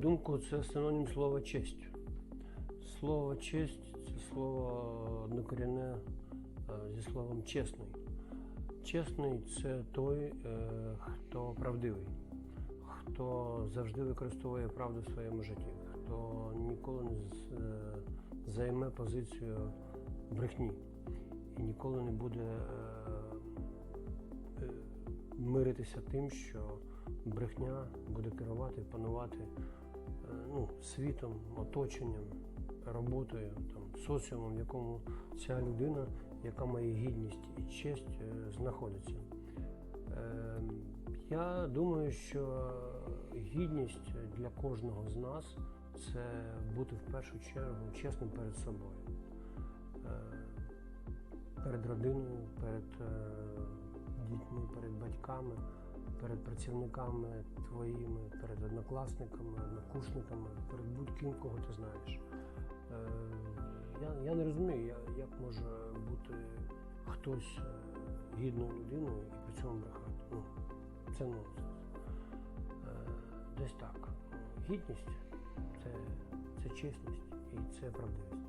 думку, це синонім слова честь. Слово честь це слово однокорінне е, зі словом чесний. Чесний це той, е, хто правдивий, хто завжди використовує правду в своєму житті, хто ніколи не е, займе позицію брехні і ніколи не буде миритися тим, що брехня буде керувати, панувати е, ну, світом, оточенням, роботою, там, соціумом, в якому ця людина, яка має гідність і честь, е, знаходиться. Е, Я думаю, що гідність для кожного з нас це бути в першу чергу чесним перед собою, Е, перед родиною, перед дітьми, перед батьками, перед працівниками твоїми, перед однокласниками, однокурсниками, перед будь-ким, кого ти знаєш. Е, Я, я не розумію, як може бути хтось е, гідною людиною і при цьому брехати. Ну, це нонсенс. Е, Десь так. Гідність це, це чесність і це правдивість.